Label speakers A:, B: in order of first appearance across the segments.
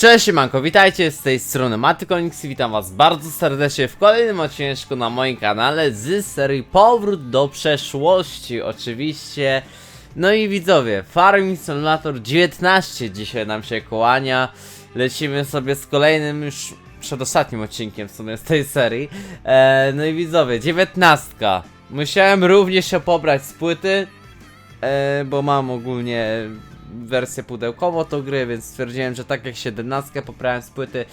A: Cześć Manko, witajcie z tej strony Matykonix i witam was bardzo serdecznie w kolejnym odcinku na moim kanale z serii Powrót do przeszłości oczywiście. No i widzowie, Farming Simulator 19 dzisiaj nam się kłania. Lecimy sobie z kolejnym już przedostatnim odcinkiem w sumie z tej serii. E, No i widzowie, 19 Musiałem również się pobrać z płyty e, bo mam ogólnie wersję pudełkową tą gry, więc stwierdziłem, że tak jak 17 pobrałem z płyty,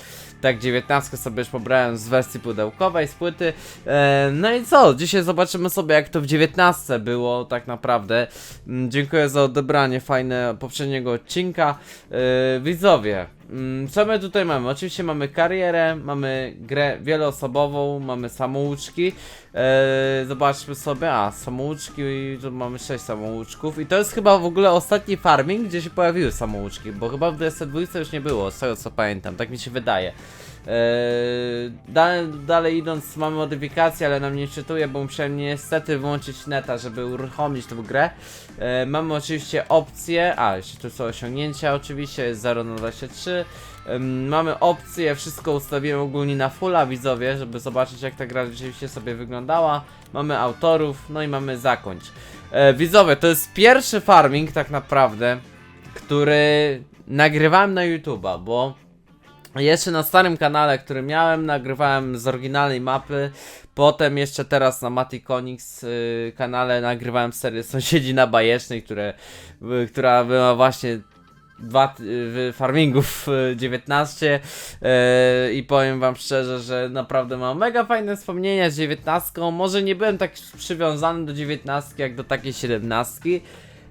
A: tak 19 sobie już pobrałem z wersji pudełkowej z płyty. E, no i co? Dzisiaj zobaczymy sobie jak to w 19 było tak naprawdę. Mm, Dziękuję za odebranie fajne poprzedniego odcinka. E, widzowie, mm, co my tutaj mamy? Oczywiście mamy karierę, mamy grę wieloosobową, mamy samouczki. E, zobaczmy sobie, a samouczki, tu mamy 6 samouczków i to jest chyba w ogóle ostatni farming, gdzie się pojawiły samouczki, bo chyba w 22 już nie było, z tego co pamiętam, tak mi się wydaje. Eee, dalej, dalej idąc mamy modyfikacje, ale nam nie czytuje, bo musiałem niestety wyłączyć neta, żeby uruchomić tę grę. Eee, mamy oczywiście opcje, a jeszcze tu są osiągnięcia oczywiście, jest 0 na 23. Mamy opcje, wszystko ustawiłem ogólnie na fulla widzowie, żeby zobaczyć jak ta gra rzeczywiście sobie wyglądała. Mamy autorów, no i mamy zakończ. E, widzowie, to jest pierwszy farming tak naprawdę, który nagrywałem na YouTube'a, bo jeszcze na starym kanale, który miałem, nagrywałem z oryginalnej mapy. Potem jeszcze teraz na Maticonix y, kanale nagrywałem serię Sąsiedzi na Bajecznej, które, y, która była właśnie dwa w farmingów y, 19 y, i powiem wam szczerze, że naprawdę mam mega fajne wspomnienia z 19. Może nie byłem tak przywiązany do 19 jak do takiej 17.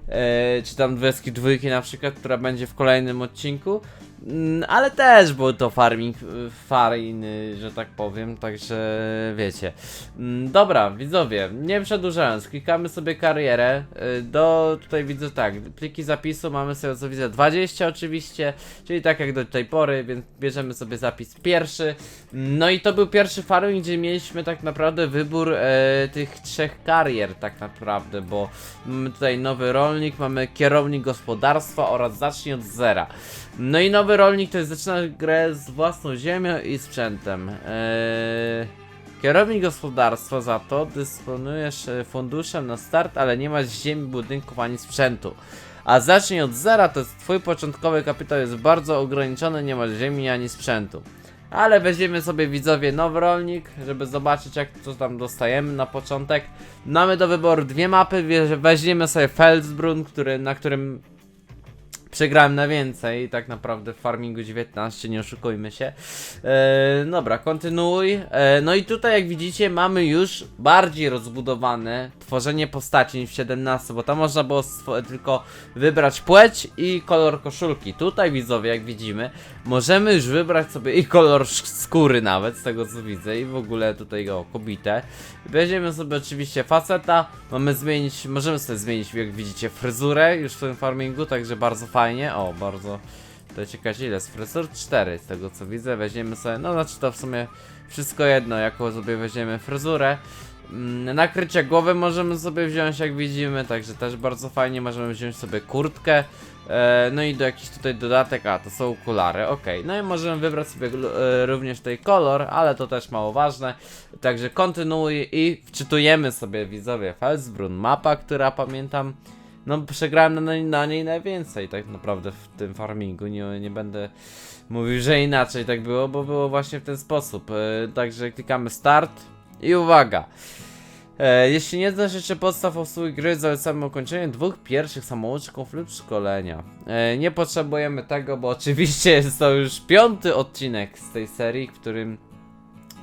A: E, czy tam 22 na przykład, która będzie w kolejnym odcinku. Mm, Ale też był to farming y, fajny, że tak powiem, także wiecie. Mm, Dobra, widzowie, nie przedłużając, klikamy sobie karierę. y, Do tutaj widzę tak, pliki zapisu mamy sobie co widzę 20 oczywiście, czyli tak jak do tej pory, więc bierzemy sobie zapis pierwszy. No i to był pierwszy farming, gdzie mieliśmy tak naprawdę wybór e, tych trzech karier tak naprawdę, bo mamy tutaj nowy rolnik, mamy kierownik gospodarstwa oraz zacznij od zera. No i nowy rolnik to jest zaczyna grę z własną ziemią i sprzętem. Eee, kierownik gospodarstwa za to dysponujesz e, funduszem na start, ale nie masz ziemi, budynków ani sprzętu. A zacznij od zera, to jest twój początkowy kapitał jest bardzo ograniczony, nie masz ziemi ani sprzętu. Ale weźmiemy sobie widzowie nowy rolnik, żeby zobaczyć jak to tam dostajemy na początek. Mamy do wyboru dwie mapy, weźmiemy sobie Felsbrunn, który, na którym przegrałem na więcej, tak naprawdę w Farmingu 19, nie oszukujmy się. E, dobra, kontynuuj. E, no i tutaj jak widzicie mamy już bardziej rozbudowane tworzenie postaci niż w 17, bo tam można było tylko wybrać płeć i kolor koszulki. Tutaj widzowie, jak widzimy, możemy już wybrać sobie i kolor skóry nawet, z tego co widzę, i w ogóle tutaj o, kobitę. Weźmiemy sobie oczywiście faceta, mamy zmienić, możemy sobie zmienić, jak widzicie, fryzurę już w tym farmingu, także bardzo fajnie. O, bardzo. To ciekawe, ile z fryzur? 4 z tego co widzę. Weźmiemy sobie, no znaczy to w sumie wszystko jedno, jaką sobie weźmiemy fryzurę. Mm, Nakrycie głowy możemy sobie wziąć, jak widzimy, także też bardzo fajnie. Możemy wziąć sobie kurtkę. E, no i do jakiś tutaj dodatek, a to są okulary, ok. No i możemy wybrać sobie e, również tutaj kolor, ale to też mało ważne. Także kontynuuj i wczytujemy sobie widzowie Felsbrunn, mapa, która pamiętam. No przegrałem na, na niej najwięcej tak naprawdę w tym farmingu, nie, nie będę mówił, że inaczej tak było, bo było właśnie w ten sposób. E, także klikamy start i uwaga. E, jeśli nie znasz jeszcze podstaw obsługi gry, zalecamy ukończenie dwóch pierwszych samouczków lub szkolenia. E, nie potrzebujemy tego, bo oczywiście jest to już piąty odcinek z tej serii, w którym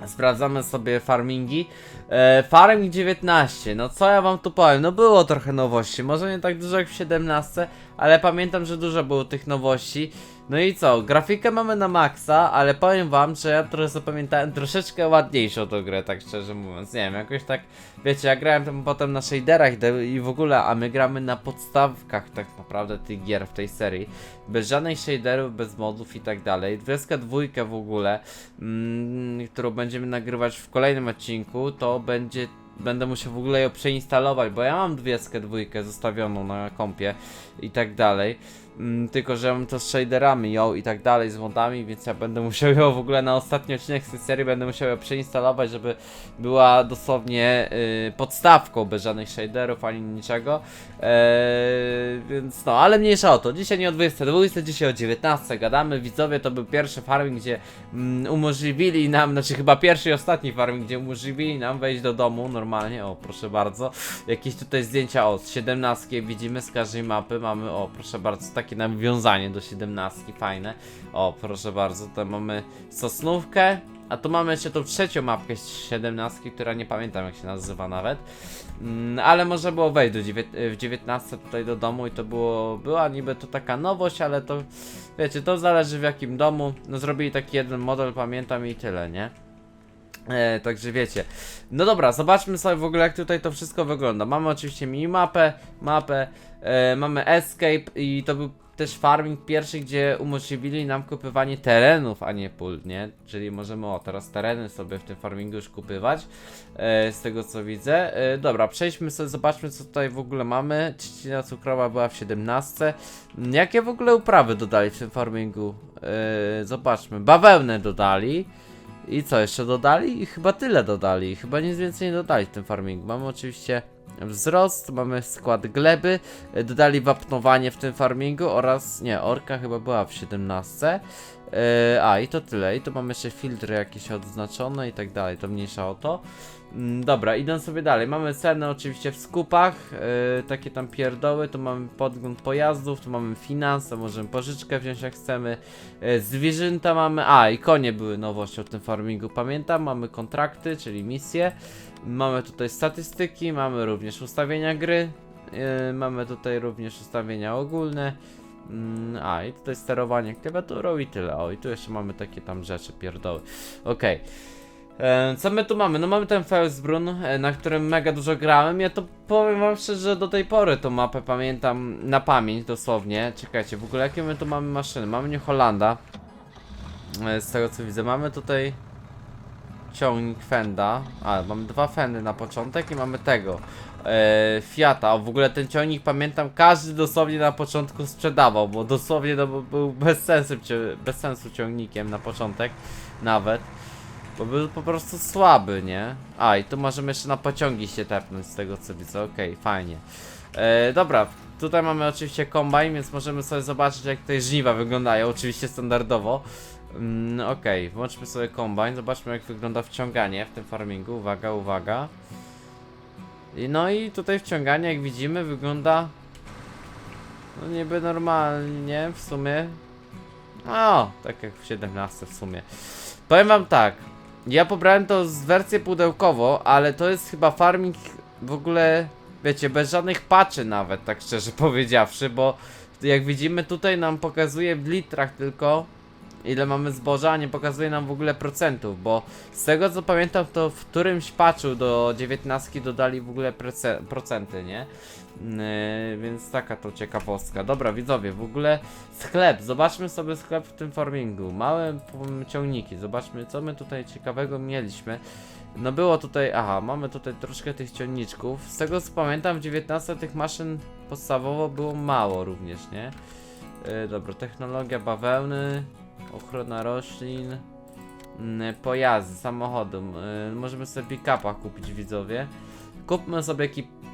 A: sprawdzamy sobie farmingi. E, farming 19, no co ja wam tu powiem, no było trochę nowości, może nie tak dużo jak w 17, ale pamiętam, że dużo było tych nowości. No i co, grafikę mamy na maksa, ale powiem wam, że ja trochę zapamiętałem troszeczkę ładniejszą tą grę, tak szczerze mówiąc, nie wiem, jakoś tak, wiecie, ja grałem tam potem na shaderach de- i w ogóle, a my gramy na podstawkach tak naprawdę tych gier w tej serii, bez żadnych shaderów, bez modów i tak dalej, 22 w ogóle, mm, którą będziemy nagrywać w kolejnym odcinku, to będzie będę musiał w ogóle ją przeinstalować, bo ja mam 22 zostawioną na kompie i tak dalej. Mm, tylko, że mam to z shaderami ją i tak dalej, z modami, więc ja będę musiał ją w ogóle na ostatni odcinek z tej serii będę musiał ją przeinstalować, żeby była dosłownie y, podstawką, bez żadnych shaderów ani niczego. Eee, więc no, ale mniejsza o to. Dzisiaj nie o 20, dzisiaj o 19 gadamy. Widzowie, to był pierwszy farming, gdzie mm, umożliwili nam, znaczy chyba pierwszy i ostatni farming, gdzie umożliwili nam wejść do domu normalnie. O, proszę bardzo. Jakieś tutaj zdjęcia o, z 17 widzimy z każdej mapy. Mamy, o, proszę bardzo, takie nawiązanie do 17, fajne. O, proszę bardzo, tutaj mamy sosnówkę. A tu mamy jeszcze tą trzecią mapkę z 17, która nie pamiętam jak się nazywa nawet. Mm, ale można było wejść do dziewię- w 19 tutaj do domu i to było, była niby to taka nowość, ale to wiecie, to zależy w jakim domu. No zrobili taki jeden model, pamiętam i tyle, nie? E, także wiecie. No dobra, zobaczmy sobie w ogóle jak tutaj to wszystko wygląda. Mamy oczywiście minimapę, mapę, e, mamy escape i to był też farming pierwszy, gdzie umożliwili nam kupywanie terenów, a nie pól, nie? Czyli możemy, o, teraz tereny sobie w tym farmingu już kupywać, e, z tego co widzę. E, dobra, przejdźmy sobie, zobaczmy co tutaj w ogóle mamy. Trzcina cukrowa była w 17. Mm, Jakie w ogóle uprawy dodali w tym farmingu? E, zobaczmy, bawełnę dodali. I co jeszcze dodali? I chyba tyle dodali. Chyba nic więcej nie dodali w tym farmingu. Mamy oczywiście wzrost, mamy skład gleby, dodali wapnowanie w tym farmingu oraz, nie, orka chyba była w 17. E, a i to tyle. I tu mamy jeszcze filtry jakieś odznaczone i tak dalej, to mniejsza o to. Mm, Dobra, idąc sobie dalej. Mamy ceny oczywiście w skupach, e, takie tam pierdoły. Tu mamy podgląd pojazdów, tu mamy finanse, możemy pożyczkę wziąć jak chcemy. E, zwierzęta mamy, a i konie były nowością w tym farmingu, pamiętam. Mamy kontrakty, czyli misje. Mamy tutaj statystyki, mamy również ustawienia gry. e, mamy tutaj również ustawienia ogólne. Mm, a i tutaj sterowanie klawiaturą i tyle. O i tu jeszcze mamy takie tam rzeczy, pierdoły. Okej. E, Co my tu mamy? No mamy ten Felsbrunn, e, na którym mega dużo grałem. Ja to powiem wam szczerze, że do tej pory tą mapę pamiętam na pamięć dosłownie. Czekajcie, w ogóle jakie my tu mamy maszyny? Mamy New Hollanda. E, Z tego co widzę, mamy tutaj ciągnik Fenda. A, mamy dwa Fendy na początek i mamy tego. E, Fiata. O, w ogóle ten ciągnik pamiętam, każdy dosłownie na początku sprzedawał, bo dosłownie był bez sensu, bez sensu ciągnikiem na początek nawet. Bo był po prostu słaby, nie? A, i tu możemy jeszcze na pociągi się tepnąć z tego co widzę, okej, fajnie. E, dobra, tutaj mamy oczywiście kombajn, więc możemy sobie zobaczyć jak tutaj żniwa wyglądają, oczywiście standardowo. Mm, okej, włączmy sobie kombajn, zobaczmy jak wygląda wciąganie w tym farmingu, uwaga, uwaga. I no i tutaj wciąganie jak widzimy wygląda no niby normalnie w sumie. O, tak jak w 17 w sumie. Powiem wam tak, ja pobrałem to z wersję pudełkowo, ale to jest chyba farming w ogóle, wiecie, bez żadnych patchy nawet, tak szczerze powiedziawszy, bo jak widzimy tutaj nam pokazuje w litrach tylko ile mamy zboża, a nie pokazuje nam w ogóle procentów, bo z tego co pamiętam to w którymś patchu do 19 dodali w ogóle procenty, nie? Yy, więc taka to ciekawostka. Dobra, widzowie, w ogóle sklep. Zobaczmy sobie sklep w tym farmingu. Małe ciągniki. Zobaczmy, co my tutaj ciekawego mieliśmy. No było tutaj, aha, mamy tutaj troszkę tych ciągniczków. Z tego co pamiętam, w 19 tych maszyn podstawowo było mało również, nie? Yy, dobra, technologia bawełny, ochrona roślin, mm, pojazdy, samochody. Yy, możemy sobie pick-upa kupić, widzowie. Kupmy sobie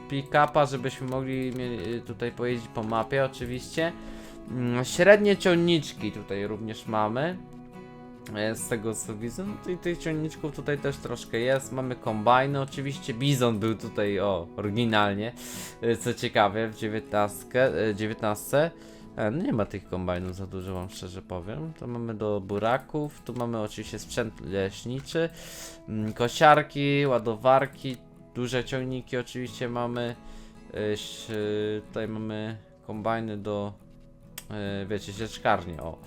A: pick-upa, żebyśmy mogli mieli- tutaj pojeździć po mapie oczywiście. Mm, Średnie ciągniczki tutaj również mamy. E, Z tego co widzę, no tych ciągniczków tutaj też troszkę jest. Mamy kombajny, oczywiście Bizon był tutaj, o, oryginalnie, e, co ciekawe, w 19. e, 19. E, No nie ma tych kombajnów za dużo, wam szczerze powiem. To mamy do buraków, tu mamy oczywiście sprzęt leśniczy, mm, kosiarki, ładowarki, duże ciągniki oczywiście mamy. E, ś- Tutaj mamy kombajny do, e, wiecie, sieczkarnie, o.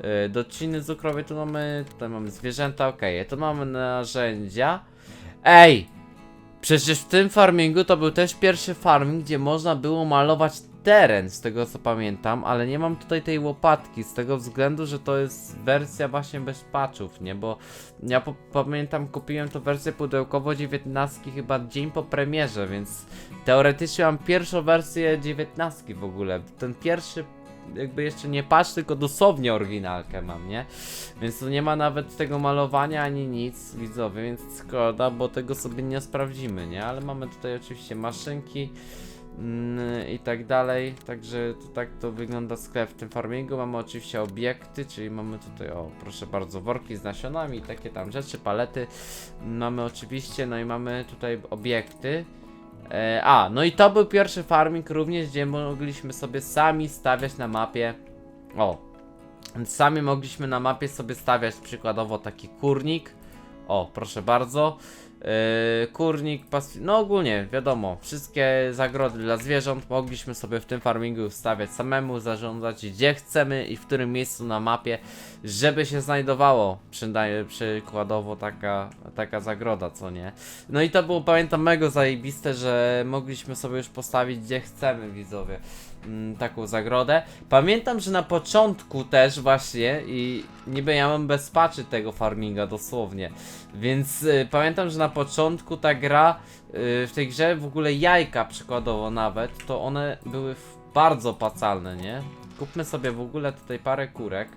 A: E, Do trzciny cukrowej tu mamy, tutaj mamy zwierzęta, okej, tu mamy narzędzia. Ej! Przecież w tym farmingu to był też pierwszy farming, gdzie można było malować teren, z tego co pamiętam, ale nie mam tutaj tej łopatki, z tego względu, że to jest wersja właśnie bez patchów, nie? Bo ja pamiętam, kupiłem to wersję pudełkowo 19 chyba dzień po premierze, więc teoretycznie mam pierwszą wersję 19 w ogóle. Ten pierwszy jakby jeszcze nie patrz, tylko dosłownie oryginalkę mam, nie? Więc tu nie ma nawet tego malowania ani nic, widzowie, więc szkoda, bo tego sobie nie sprawdzimy, nie? Ale mamy tutaj oczywiście maszynki i tak dalej, także to, tak to wygląda sklep w tym farmingu. Mamy oczywiście obiekty, czyli mamy tutaj, o proszę bardzo, worki z nasionami i takie tam rzeczy, palety. Mamy oczywiście, no i mamy tutaj obiekty. E, a, no i to był pierwszy farming również, gdzie mogliśmy sobie sami stawiać na mapie. O, sami mogliśmy na mapie sobie stawiać przykładowo taki kurnik. O, proszę bardzo. Yy, kurnik, pas... no ogólnie, wiadomo, wszystkie zagrody dla zwierząt mogliśmy sobie w tym farmingu stawiać samemu, zarządzać gdzie chcemy i w którym miejscu na mapie, żeby się znajdowało przykładowo taka, taka zagroda, co nie. No i to było, pamiętam, mega zajebiste, że mogliśmy sobie już postawić gdzie chcemy, widzowie taką zagrodę. Pamiętam, że na początku też właśnie i niby ja mam bez tego farminga dosłownie. Więc y, pamiętam, że na początku ta gra y, w tej grze w ogóle jajka przykładowo nawet, to one były bardzo opłacalne, nie? Kupmy sobie w ogóle tutaj parę kurek.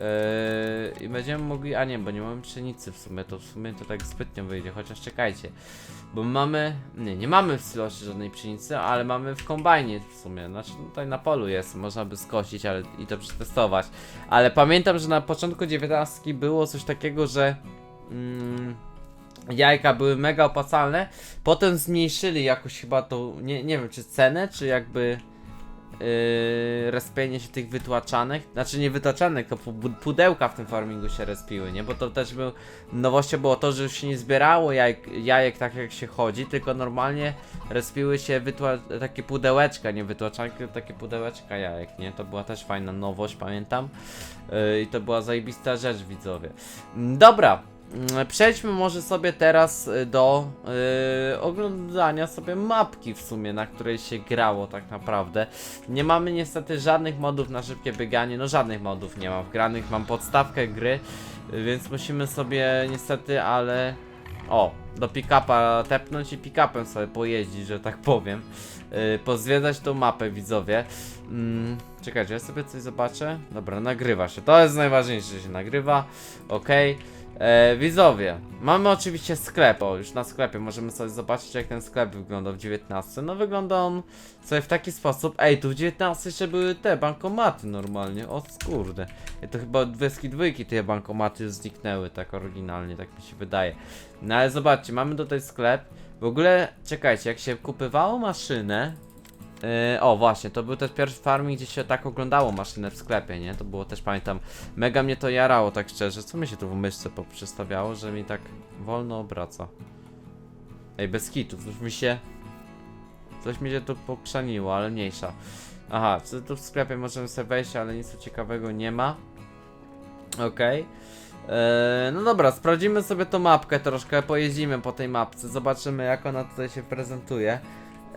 A: Yy, I będziemy mogli, a nie, bo nie mamy pszenicy w sumie, to w sumie to tak zbytnio wyjdzie, chociaż czekajcie. Bo mamy, nie, nie mamy w silosie żadnej pszenicy, ale mamy w kombajnie w sumie, znaczy tutaj na polu jest, można by skosić ale, i to przetestować. Ale pamiętam, że na początku 19 było coś takiego, że mm, jajka były mega opłacalne, potem zmniejszyli jakoś chyba tą, nie, nie wiem czy cenę, czy jakby yy, respienie się tych wytłaczanych, znaczy nie wytłaczanych, to pu- pudełka w tym farmingu się respiły, nie? Bo to też był, nowością było to, że już się nie zbierało jajek, jajek tak jak się chodzi, tylko normalnie respiły się takie pudełeczka, nie wytłaczanki, takie pudełeczka jajek, nie? To była też fajna nowość, pamiętam. Yy, I to była zajebista rzecz, widzowie. Dobra, Przejdźmy może sobie teraz y, do y, oglądania sobie mapki w sumie, na której się grało tak naprawdę. Nie mamy niestety żadnych modów na szybkie bieganie, no żadnych modów nie mam wgranych, mam podstawkę gry, więc musimy sobie niestety, ale... O, do pick-upa tepnąć i pick-upem sobie pojeździć, że tak powiem. Yy, pozwiedzać tą mapę, widzowie. Mm, czekajcie, ja sobie coś zobaczę. Dobra, nagrywa się. To jest najważniejsze, że się nagrywa. Okej. E, widzowie, mamy oczywiście sklep, o już na sklepie możemy sobie zobaczyć jak ten sklep wygląda w 19. No wygląda on sobie w taki sposób, ej tu w 19 jeszcze były te bankomaty normalnie, o kurde. I to chyba od Weski dwójki te bankomaty zniknęły tak oryginalnie, tak mi się wydaje. No ale zobaczcie, mamy tutaj sklep, w ogóle czekajcie, jak się kupywało maszynę, Yy, o właśnie, to był też pierwszy farming, gdzie się tak oglądało maszynę w sklepie, nie? To było też, pamiętam, mega mnie to jarało, tak szczerze. Co mi się tu w myszce poprzestawiało, że mi tak wolno obraca? Ej, bez kitów, coś mi się... Coś mi się tu pokrzaniło, ale mniejsza. Aha, tu w sklepie możemy sobie wejść, ale nic ciekawego nie ma. Okej. Eee, no dobra, sprawdzimy sobie tą mapkę troszkę, pojeździmy po tej mapce, zobaczymy jak ona tutaj się prezentuje.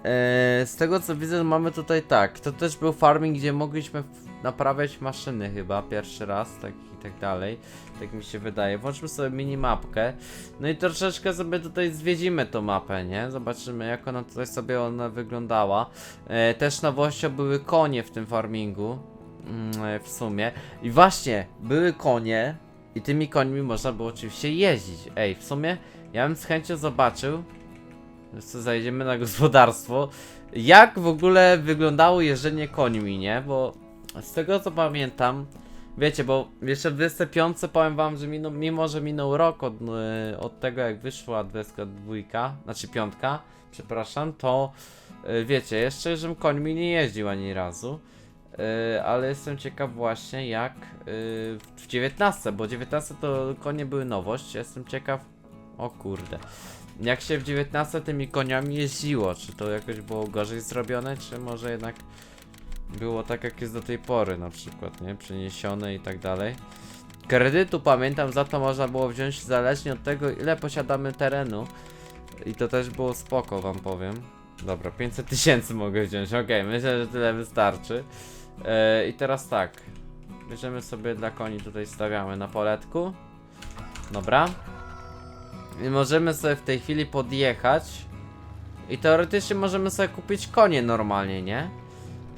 A: Eee, z tego co widzę, mamy tutaj tak. To też był farming, gdzie mogliśmy naprawiać maszyny chyba pierwszy raz, tak i tak dalej. Tak mi się wydaje. Włączmy sobie minimapkę. No i troszeczkę sobie tutaj zwiedzimy tą mapę, nie? Zobaczymy jak ona tutaj sobie ona wyglądała. Eee, też nowością były konie w tym farmingu. Mm, w sumie. I właśnie, były konie. I tymi końmi można było oczywiście jeździć. Ej, w sumie ja bym z chęcią zobaczył, co, zajdziemy na gospodarstwo. Jak w ogóle wyglądało jeżdżenie końmi, nie? Bo z tego co pamiętam, wiecie, bo jeszcze w 25 powiem wam, że mimo, mimo że minął rok od, e, od tego jak wyszła 22, znaczy piątka, przepraszam, to e, wiecie, jeszcze żebym końmi nie jeździł ani razu. E, ale jestem ciekaw właśnie jak e, w 19, bo 19 to konie były nowość. Jestem ciekaw. O kurde. Jak się w 19 tymi koniami jeździło? Czy to jakoś było gorzej zrobione, czy może jednak było tak jak jest do tej pory na przykład, nie? Przeniesione i tak dalej. Kredytu pamiętam, za to można było wziąć zależnie od tego ile posiadamy terenu. I to też było spoko wam powiem. Dobra, 500 tysięcy mogę wziąć, okej, myślę, że tyle wystarczy. E, I teraz tak. Bierzemy sobie dla koni tutaj stawiamy na poletku. Dobra. Możemy sobie w tej chwili podjechać. I teoretycznie możemy sobie kupić konie normalnie, nie?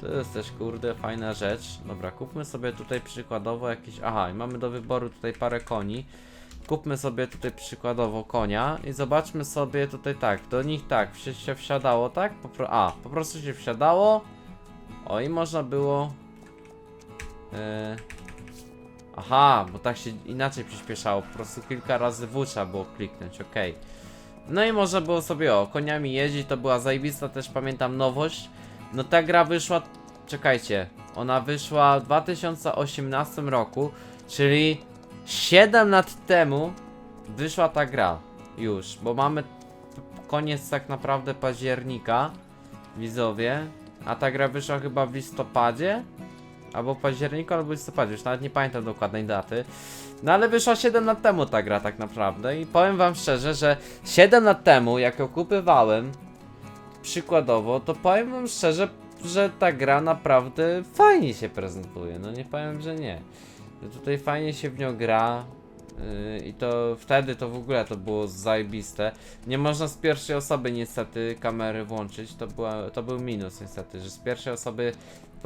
A: To jest też kurde fajna rzecz. Dobra, kupmy sobie tutaj przykładowo jakieś. Aha, i mamy do wyboru tutaj parę koni. Kupmy sobie tutaj przykładowo konia i zobaczmy sobie tutaj tak. Do nich tak, się wsiadało, tak? Po pro... A, po prostu się wsiadało. O i można było. e, Aha, bo tak się inaczej przyspieszało. Po prostu kilka razy W trzeba było kliknąć, okej. No i można było sobie o koniami jeździć, to była zajebista też pamiętam nowość. No ta gra wyszła, czekajcie, ona wyszła w 2018 roku, czyli 7 lat temu wyszła ta gra już, bo mamy koniec tak naprawdę października, widzowie, a ta gra wyszła chyba w listopadzie, albo w październiku, albo w listopadzie, już nawet nie pamiętam dokładnej daty. No ale wyszła 7 lat temu ta gra tak naprawdę i powiem wam szczerze, że 7 lat temu jak ją kupywałem, przykładowo, to powiem wam szczerze, że ta gra naprawdę fajnie się prezentuje, no nie powiem, że nie. Tutaj fajnie się w nią gra yy, i to wtedy to w ogóle to było zajebiste. Nie można z pierwszej osoby niestety kamery włączyć, to, była, to był minus niestety, że z pierwszej osoby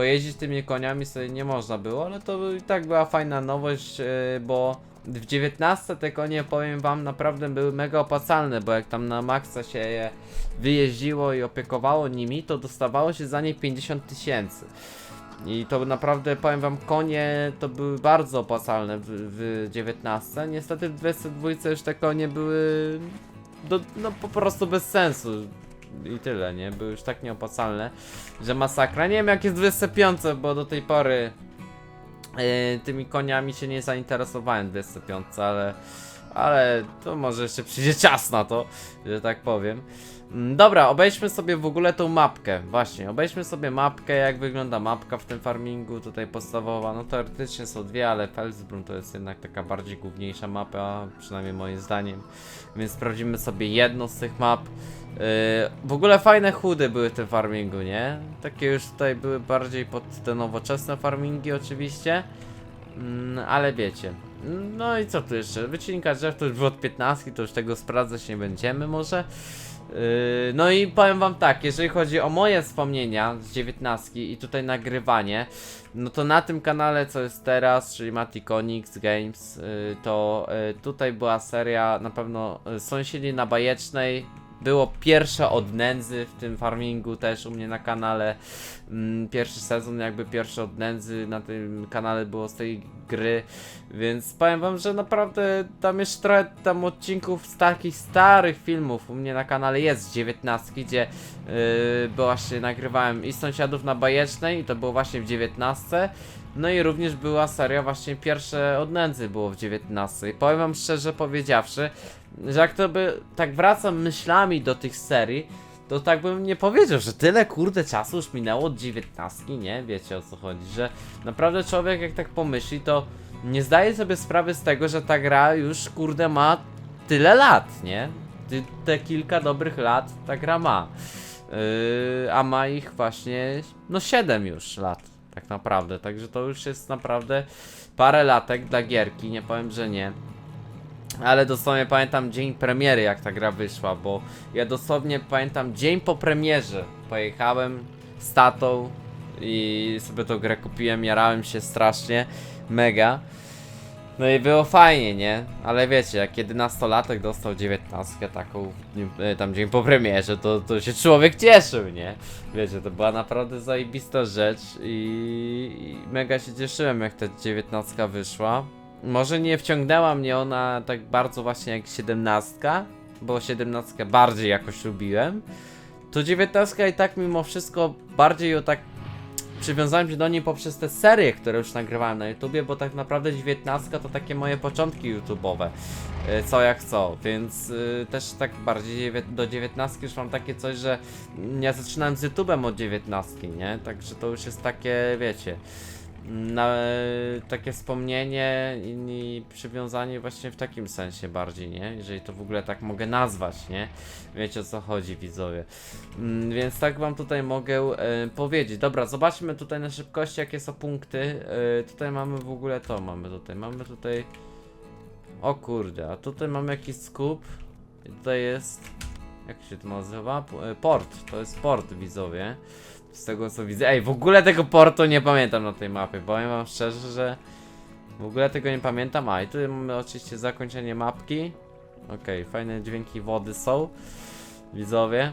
A: pojeździć tymi koniami sobie nie można było, ale to i tak była fajna nowość, yy, bo w 19 te konie powiem wam naprawdę były mega opłacalne, bo jak tam na maksa się je wyjeździło i opiekowało nimi, to dostawało się za nie 50 tysięcy. I to naprawdę, powiem wam, konie to były bardzo opłacalne w, w 19. Niestety w 22 już te konie były do, no po prostu bez sensu. I tyle, nie? Były już tak nieopłacalne, że masakra. Nie wiem jak jest w 25, bo do tej pory e, tymi koniami się nie zainteresowałem w 25, ale, ale to może jeszcze przyjdzie czas na to, że tak powiem. Mm, Dobra, obejdźmy sobie w ogóle tą mapkę. Właśnie, obejdźmy sobie mapkę, jak wygląda mapka w tym farmingu. Tutaj podstawowa, no teoretycznie są dwie, ale Felsbrunn to jest jednak taka bardziej główniejsza mapa, przynajmniej moim zdaniem. Więc sprawdzimy sobie jedną z tych map. Yy, w ogóle fajne chudy były w tym farmingu, nie? Takie już tutaj były bardziej pod te nowoczesne farmingi oczywiście. Mm, ale wiecie. No i co tu jeszcze? Wycinka drzew to już było od 15, to już tego sprawdzać nie będziemy może. Yy, no i powiem wam tak, jeżeli chodzi o moje wspomnienia z 19 i tutaj nagrywanie, no to na tym kanale co jest teraz, czyli Maticonics Games, yy, to yy, tutaj była seria na pewno yy, Sąsiedzi na Bajecznej, było pierwsze od nędzy w tym farmingu też u mnie na kanale. Mm, Pierwszy sezon, jakby pierwszy od nędzy na tym kanale było z tej gry. Więc powiem wam, że naprawdę tam jeszcze trochę tam odcinków z takich starych filmów u mnie na kanale jest z 19, gdzie yy, właśnie nagrywałem i sąsiadów na bajecznej i to było właśnie w 19. No i również była seria właśnie pierwsze od nędzy było w 19. I powiem wam szczerze powiedziawszy, że jak to by tak wracam myślami do tych serii, to tak bym nie powiedział, że tyle kurde czasu już minęło od 19, nie? Wiecie o co chodzi, że naprawdę człowiek jak tak pomyśli, to nie zdaje sobie sprawy z tego, że ta gra już kurde ma tyle lat, nie? Te kilka dobrych lat ta gra ma. Yy, a ma ich właśnie, no 7 już lat, tak naprawdę. Także to już jest naprawdę parę latek dla gierki, nie powiem, że nie. Ale dosłownie pamiętam dzień premiery, jak ta gra wyszła, bo ja dosłownie pamiętam dzień po premierze. Pojechałem z tatą i sobie tą grę kupiłem, jarałem się strasznie, mega. No i było fajnie, nie? Ale wiecie, jak 11-latek dostał 19 taką e, tam dzień po premierze, to, to się człowiek cieszył, nie? Wiecie, to była naprawdę zajebista rzecz i, i mega się cieszyłem, jak ta 19 wyszła. Może nie wciągnęła mnie ona tak bardzo właśnie jak 17, bo 17 bardziej jakoś lubiłem. To 19 i tak mimo wszystko bardziej ją tak przywiązałem się do niej poprzez te serie, które już nagrywałem na YouTubie, bo tak naprawdę 19 to takie moje początki YouTube'owe. e, Co jak co, więc y, też tak bardziej do 19 już mam takie coś, że ja zaczynałem z YouTube'em od 19, nie? Także to już jest takie, wiecie, na, takie wspomnienie i, przywiązanie właśnie w takim sensie bardziej, nie? Jeżeli to w ogóle tak mogę nazwać, nie? Wiecie o co chodzi, widzowie. Mm, więc tak wam tutaj mogę e, powiedzieć. Dobra, zobaczmy tutaj na szybkości, jakie są punkty. E, tutaj mamy w ogóle to, mamy tutaj, mamy tutaj... O kurde, a tutaj mamy jakiś skup. I tutaj jest... Jak się to nazywa? E, Port, to jest port, widzowie. Z tego co widzę. Ej, w ogóle tego portu nie pamiętam na tej mapie. Powiem wam szczerze, że w ogóle tego nie pamiętam. A i tu mamy oczywiście zakończenie mapki. Okej, fajne dźwięki wody są. Widzowie.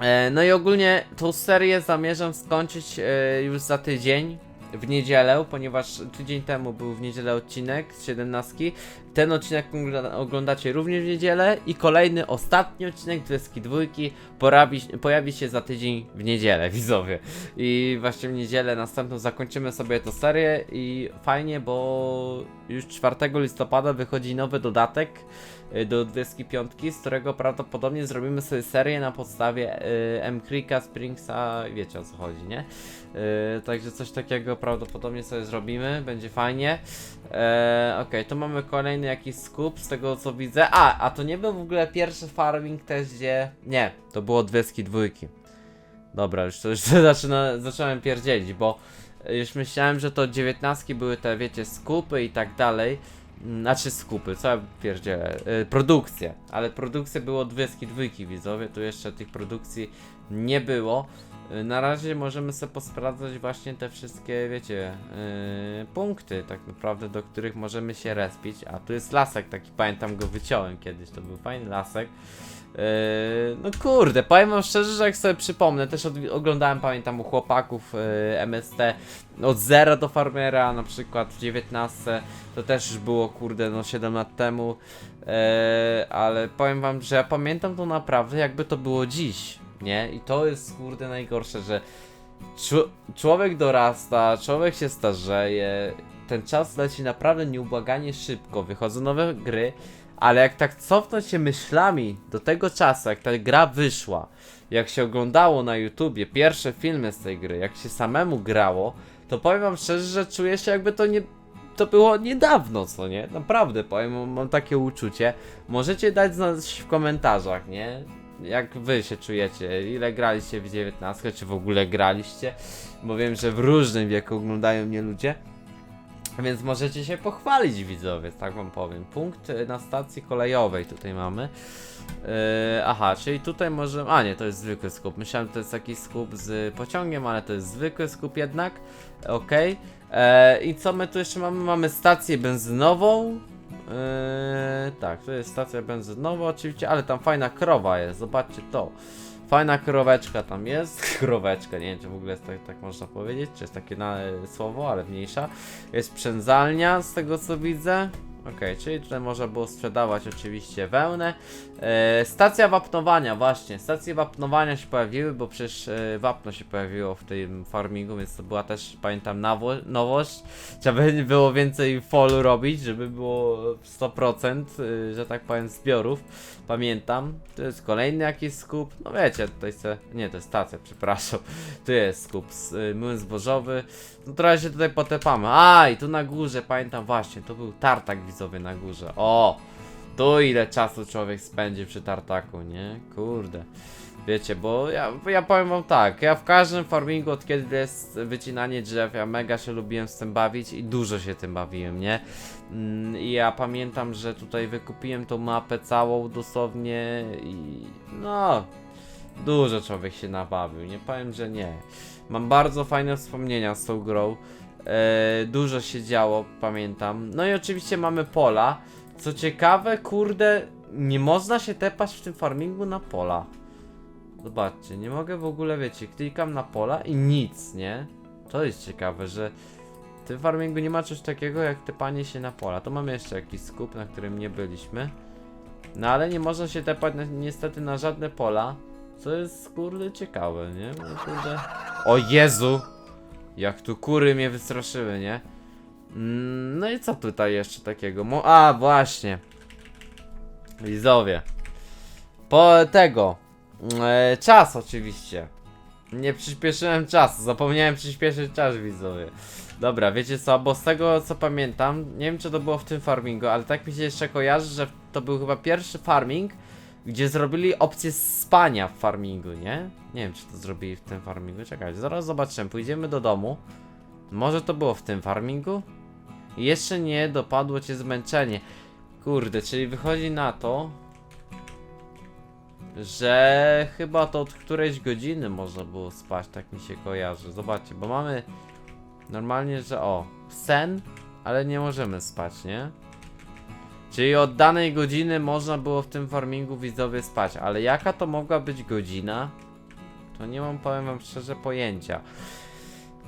A: E, no i ogólnie tą serię zamierzam skończyć e, już za tydzień. W niedzielę, ponieważ tydzień temu był w niedzielę odcinek z 17. Ten odcinek ogl- oglądacie również w niedzielę i kolejny, ostatni odcinek Dweski Dwójki pojawi, pojawi się za tydzień w niedzielę, widzowie. I właśnie w niedzielę następną zakończymy sobie tę serię i fajnie, bo już 4 listopada wychodzi nowy dodatek y, do 25, z którego prawdopodobnie zrobimy sobie serię na podstawie y, M. Creeka, Springsa, wiecie o co chodzi, nie? Y, także coś takiego prawdopodobnie sobie zrobimy, będzie fajnie. E, Okej, tu mamy kolejny jakiś skup z tego co widzę. A, a to nie był w ogóle pierwszy farming też, gdzie. Nie, to było Dweski dwójki. Dobra, już to już zaczyna, zacząłem pierdzielić, bo już myślałem, że to dziewiętnastki były te, wiecie, skupy i tak dalej. Mm, Znaczy skupy, co ja pierdzielę, yy, produkcje, ale produkcje było Dweski dwójki, widzowie, tu jeszcze tych produkcji nie było. Y, Na razie możemy sobie posprawdzać właśnie te wszystkie, wiecie, yy, punkty tak naprawdę, do których możemy się respić. A tu jest lasek, taki pamiętam go wyciąłem kiedyś, to był fajny lasek. Yy, no kurde, powiem wam szczerze, że jak sobie przypomnę, też oglądałem, pamiętam u chłopaków yy, MST od zera do farmera, na przykład w 19, to też już było kurde, no 7 lat temu, yy, ale powiem wam, że ja pamiętam to naprawdę jakby to było dziś, nie? I to jest kurde najgorsze, że człowiek dorasta, człowiek się starzeje, ten czas leci naprawdę nieubłaganie szybko, wychodzą nowe gry, ale jak tak cofnąć się myślami do tego czasu, jak ta gra wyszła, jak się oglądało na YouTubie pierwsze filmy z tej gry, jak się samemu grało, to powiem wam szczerze, że czuję się jakby to nie... To było niedawno, co nie? Naprawdę, powiem, mam takie uczucie. Możecie dać znać w komentarzach, nie? Jak wy się czujecie? Ile graliście w 19? Czy w ogóle graliście? Bo wiem, że w różnym wieku oglądają mnie ludzie. Więc możecie się pochwalić widzowie, tak wam powiem. Punkt y, na stacji kolejowej tutaj mamy. Yy, aha, czyli tutaj możemy. A nie, to jest zwykły skup. Myślałem, że to jest jakiś skup z pociągiem, ale to jest zwykły skup jednak. Okej. E, I co my tu jeszcze mamy? Mamy stację benzynową. Yy, tak, to jest stacja benzynowa oczywiście, ale tam fajna krowa jest, zobaczcie to. Fajna kroweczka tam jest. Kroweczka, nie wiem czy w ogóle jest tak, tak można powiedzieć, czy jest takie na, słowo, ale mniejsza. Jest przędzalnia z tego co widzę. Okej, czyli tutaj można było sprzedawać oczywiście wełnę. E, stacja wapnowania, właśnie. Stacje wapnowania się pojawiły, bo przecież e, wapno się pojawiło w tym farmingu, więc to była też, pamiętam, nowość. Trzeba by było więcej folu robić, żeby było 100%, y, że tak powiem, zbiorów. Pamiętam. Tu jest kolejny jakiś skup. No wiecie, tutaj se... Nie, to jest stacja, przepraszam. Tu jest skup, y, młyn zbożowy. No trochę się tutaj potepamy. A, i tu na górze, pamiętam właśnie, to był tartak widzowy na górze. O! Tu ile czasu człowiek spędzi przy tartaku, nie? Kurde. Wiecie, bo ja, ja powiem wam tak, ja w każdym farmingu od kiedy jest wycinanie drzew, ja mega się lubiłem z tym bawić i dużo się tym bawiłem, nie? Mm, I ja pamiętam, że tutaj wykupiłem tą mapę całą dosłownie i no, dużo człowiek się nabawił, nie powiem, że nie. Mam bardzo fajne wspomnienia z tą grą, e, dużo się działo, pamiętam. No i oczywiście mamy pola, co ciekawe, kurde, nie można się tepać w tym farmingu na pola. Zobaczcie, nie mogę w ogóle, wiecie, klikam na pola i nic, nie? To jest ciekawe, że w tym farmingu nie ma czegoś takiego jak tepanie się na pola. To mamy jeszcze jakiś skup, na którym nie byliśmy. No ale nie można się tepać na, niestety na żadne pola, co jest kurde ciekawe, nie? Kurde... O Jezu! Jak tu kury mnie wystraszyły, nie? Mm, No i co tutaj jeszcze takiego? Mo A, właśnie. Widzowie. Po tego. E, czas oczywiście. Nie przyspieszyłem czasu, zapomniałem przyspieszyć czas widzowie. Dobra, wiecie co, bo z tego co pamiętam, nie wiem czy to było w tym farmingu, ale tak mi się jeszcze kojarzy, że to był chyba pierwszy farming, gdzie zrobili opcję spania w farmingu, nie? Nie wiem czy to zrobili w tym farmingu, czekajcie, zaraz zobaczymy, pójdziemy do domu. Może to było w tym farmingu? Jeszcze nie dopadło cię zmęczenie. Kurde, czyli wychodzi na to, że chyba to od którejś godziny można było spać, tak mi się kojarzy. Zobaczcie, bo mamy normalnie, że o, sen, ale nie możemy spać, nie? Czyli od danej godziny można było w tym farmingu widzowie spać, ale jaka to mogła być godzina? To nie mam, powiem wam szczerze, pojęcia.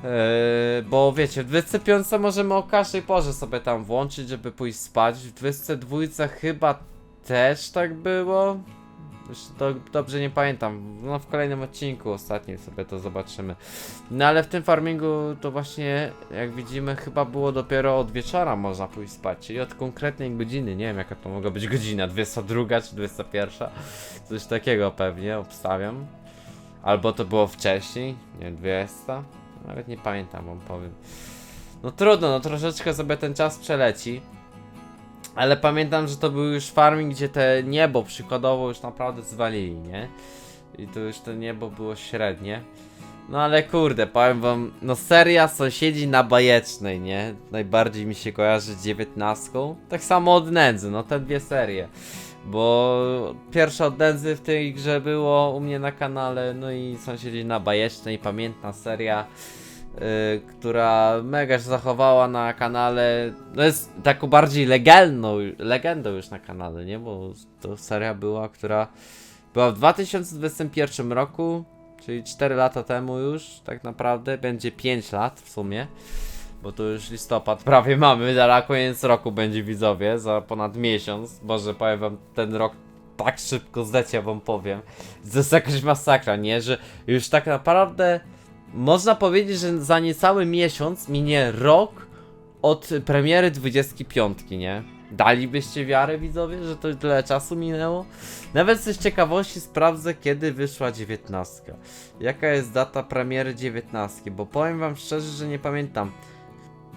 A: Eee, bo wiecie, w 25 możemy o każdej porze sobie tam włączyć, żeby pójść spać. W 22 chyba też tak było. Już to dobrze nie pamiętam. No w kolejnym odcinku ostatnim sobie to zobaczymy. No ale w tym farmingu to właśnie, jak widzimy, chyba było dopiero od wieczora można pójść spać, czyli od konkretnej godziny. Nie wiem jaka to mogła być godzina, 22 czy 21. Coś takiego pewnie, obstawiam. Albo to było wcześniej, nie wiem, 20. Nawet nie pamiętam, wam powiem. No trudno, no troszeczkę sobie ten czas przeleci. Ale pamiętam, że to był już farming, gdzie te niebo przykładowo już naprawdę zwalili, nie? I to już to niebo było średnie. No ale kurde, powiem wam, no seria Sąsiedzi na Bajecznej, nie? Najbardziej mi się kojarzy z dziewiętnastką. Tak samo od Nędzy, no te dwie serie. Bo pierwsza od Nędzy w tej grze było u mnie na kanale, no i Sąsiedzi na Bajecznej, pamiętna seria. Y, która mega się zachowała na kanale. No jest taką bardziej legalną, legendą już na kanale, nie? Bo to seria była, która była w 2021 roku, czyli 4 lata temu już, tak naprawdę. Będzie 5 lat w sumie. Bo to już listopad prawie mamy, zaraz koniec roku będzie widzowie, za ponad miesiąc. Boże, powiem wam, ten rok tak szybko zleciał, wam powiem. To jest jakaś masakra, nie? Że już tak naprawdę można powiedzieć, że za niecały miesiąc minie rok od premiery 25, nie? Dalibyście wiarę widzowie, że to tyle czasu minęło? Nawet z ciekawości sprawdzę, kiedy wyszła 19. Jaka jest data premiery 19, bo powiem wam szczerze, że nie pamiętam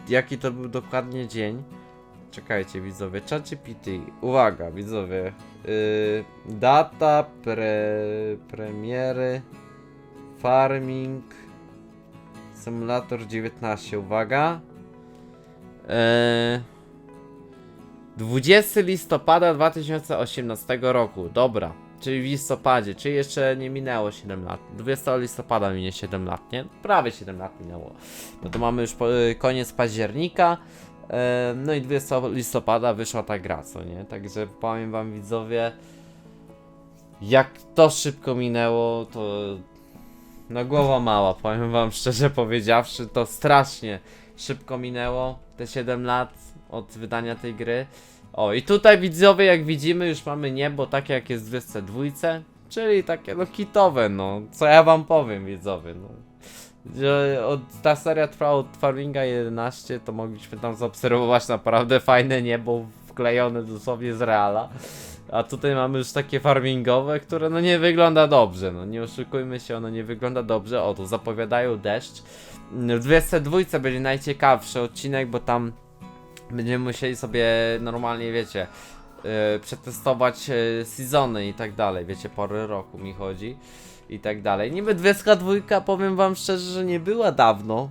A: jaki to był dokładnie dzień. Czekajcie widzowie, ChatGPT, uwaga widzowie, yy, data pre, premiery Farming Simulator 19, uwaga. Yy, 20 listopada 2018 roku, dobra, czyli w listopadzie, czyli jeszcze nie minęło 7 lat. 20 listopada minie 7 lat, nie? Prawie 7 lat minęło. No to mamy już y, koniec października. e, No i 20 listopada wyszła ta gra, co nie? Także powiem wam widzowie, jak to szybko minęło, to no głowa mała, powiem wam szczerze powiedziawszy, to strasznie szybko minęło te 7 lat od wydania tej gry. O i tutaj widzowie jak widzimy już mamy niebo takie jak jest w 22, czyli takie no kitowe no, co ja wam powiem widzowie no. Od, ta seria trwała od Farminga 11, to mogliśmy tam zaobserwować naprawdę fajne niebo wklejone dosłownie z reala. A tutaj mamy już takie farmingowe, które no nie wygląda dobrze, no nie oszukujmy się, ono nie wygląda dobrze. O, tu zapowiadają deszcz. W 22 będzie najciekawszy odcinek, bo tam będziemy musieli sobie normalnie, wiecie, yy, przetestować yy, sezony i tak dalej, wiecie, pory roku mi chodzi i tak dalej. Niby 22 powiem wam szczerze, że nie była dawno,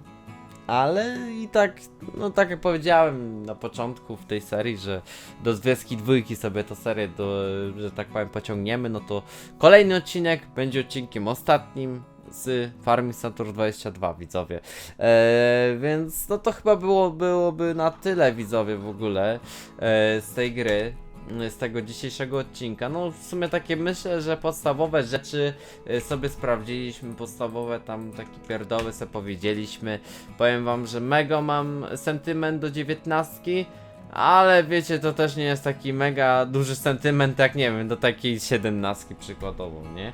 A: ale i tak, no tak jak powiedziałem na początku w tej serii, że do Związki dwójki sobie tę serię, do, że tak powiem, pociągniemy, no to kolejny odcinek będzie odcinkiem ostatnim z Farming Saturn 22 widzowie. Eee, więc no to chyba było, byłoby na tyle widzowie w ogóle e, z tej gry. Z tego dzisiejszego odcinka. No, w sumie takie myślę, że podstawowe rzeczy e, sobie sprawdziliśmy. Podstawowe tam takie pierdoły sobie powiedzieliśmy. Powiem wam, że mega mam sentyment do dziewiętnastki. Ale wiecie, to też nie jest taki mega duży sentyment, jak nie wiem, do takiej siedemnastki przykładowo, nie?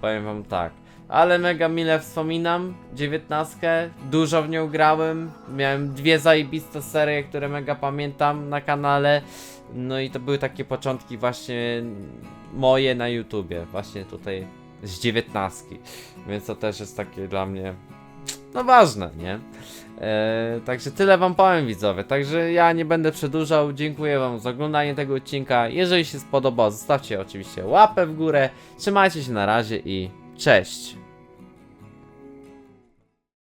A: Powiem wam tak. Ale mega mile wspominam, dziewiętnastkę, dużo w nią grałem, miałem dwie zajebiste serie, które mega pamiętam na kanale, no i to były takie początki właśnie moje na YouTubie, właśnie tutaj z dziewiętnastki, więc to też jest takie dla mnie, no ważne, nie? Eee, także tyle wam powiem widzowie, także ja nie będę przedłużał, dziękuję wam za oglądanie tego odcinka, jeżeli się spodobał zostawcie oczywiście łapę w górę, trzymajcie się na razie i cześć!